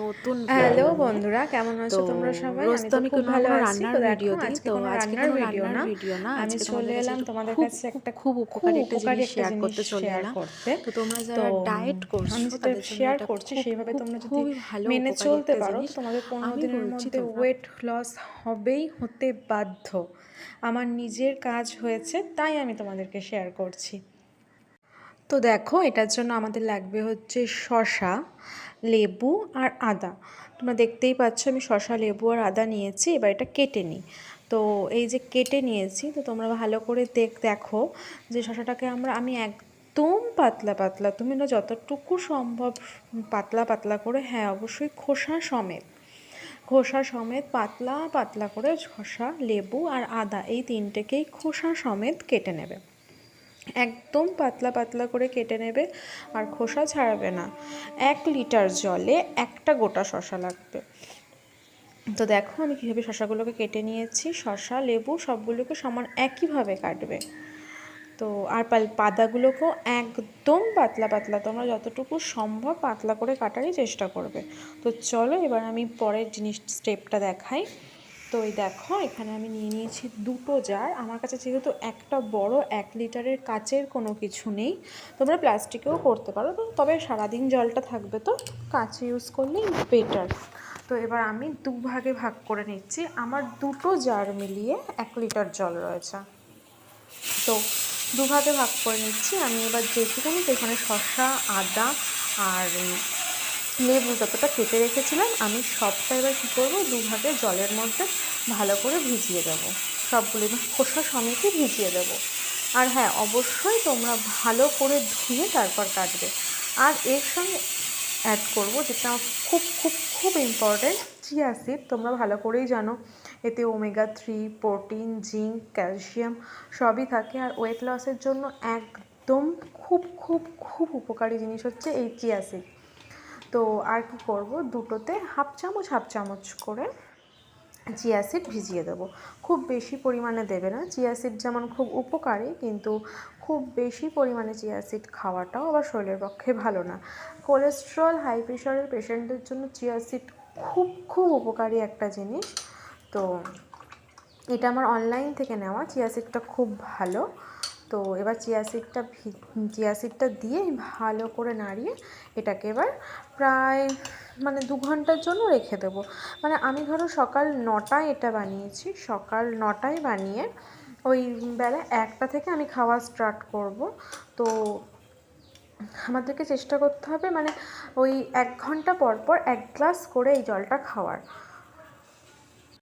নতুন হ্যালো বন্ধুরা কেমন আছো তোমরা সবাই? আমি তো তো খুব ভালো আছি। তো দেখো আজকে তো কোনো রান্নার ভিডিও না। আমি চলে এলাম তোমাদের কাছে একটা খুব উপকারী একটা জিনিস জিনিস করতে চলে এলাম। তো তোমরা যারা ডায়েট করছ আমি জন্য শেয়ার করছি সেইভাবে তোমরা যদি মেনে চলতে পারো তোমাদের পনেরো দিনের মধ্যে ওয়েট লস হবেই হতে বাধ্য। আমার নিজের কাজ হয়েছে তাই আমি তোমাদেরকে শেয়ার করছি। তো দেখো, এটার জন্য আমাদের লাগবে হচ্ছে শশা লেবু আর আদা। তোমরা দেখতেই পাচ্ছ আমি শশা লেবু আর আদা নিয়েছি, এবার এটা কেটে নিই। তো এই যে কেটে নিয়েছি, তো তোমরা ভালো করে দেখ, দেখো যে শশাটাকে আমরা, আমি এক একদম পাতলা পাতলা, তুমি না যতটুকু সম্ভব পাতলা পাতলা করে হ্যাঁ অবশ্যই খোসা সমেত খোসা সমেত পাতলা পাতলা করে শসা লেবু আর আদা, এই তিনটেকেই খোসা সমেত কেটে নেবে। একদম পাতলা পাতলা করে কেটে নেবে আর খোসা ছাড়াবে না। এক লিটার জলে একটা গোটা শশা লাগবে। তো দেখো আমি কীভাবে শশাগুলোকে কেটে নিয়েছি। শশা লেবু সবগুলোকে সমান একইভাবে কাটবে। তো আর পাতাগুলোকেও একদম পাতলা পাতলা, তোমরা যতটুকু সম্ভব পাতলা করে কাটারই চেষ্টা করবে। তো চলো এবার আমি পরের জিনিস, স্টেপটা দেখাই। তো এই দেখো, এখানে আমি নিয়ে নিয়েছি দুটো জার আমার কাছে যেহেতু একটা বড়, এক লিটারের কাচের কোনো কিছু নেই, তোমরা প্লাস্টিকেও করতে পারো। তবে সারাদিন জলটা থাকবে তো, কাঁচে ইউজ করলেই বেটার তো এবার আমি দু ভাগে করে নিচ্ছি। আমার দুটো জার মিলিয়ে এক লিটার জল রয়েছে। তো দুভাগে ভাগ করে নিচ্ছি। আমি এবার যেটুকুনি সেখানে শসা, আদা আর লেবু যতটা কেটে রেখেছিলাম, আমি সবটা এবার কী করব? দুভাগে জলের মধ্যে ভালো করে ভিজিয়ে দেবো। সবগুলো খোসা সমেতই ভিজিয়ে দেবো। আর হ্যাঁ অবশ্যই তোমরা ভালো করে ধুয়ে তারপর কাটবে। আর এর সঙ্গে অ্যাড করব যেটা খুব খুব খুব ইম্পর্ট্যান্ট চিয়া সিড তোমরা ভালো করেই জানো, এতে omega three protein zinc calcium সবই থাকে। আর ওয়েট লসের জন্য একদম খুব খুব খুব উপকারী জিনিস হচ্ছে এই চিয়া সিড তো আর কি করব? দুটোতে হাফ চামচ হাফ চামচ করে চিয়া সিড ভিজিয়ে দেবো। খুব বেশি পরিমাণে দেবে না। চিয়া সিড যেমন খুব উপকারী, কিন্তু খুব বেশি পরিমাণে চিয়া সিড খাওয়াটাও আবার শরীরের পক্ষে ভালো না। কোলেস্ট্রল হাই প্রেশারের পেশেন্টদের জন্য চিয়া সিড খুব খুব উপকারী একটা জিনিস। তো এটা আমার অনলাইন থেকে নেওয়া। চিয়া সিডটা খুব ভালো। তো এবার চিয়া সিডটা চিয়া সিডটা দিয়ে ভালো করে নাড়িয়ে এটাকে এবার প্রায় মানে দু ঘণ্টার জন্য রেখে দেবো। মানে আমি ধরো সকাল নটায় এটা বানিয়েছি, সকাল নটায় বানিয়ে ওই বেলা একটা থেকে আমি খাওয়া স্টার্ট করব। তো আমাদেরকে চেষ্টা করতে হবে মানে ওই এক ঘণ্টা পর পর এক গ্লাস করে এই জলটা খাওয়ার।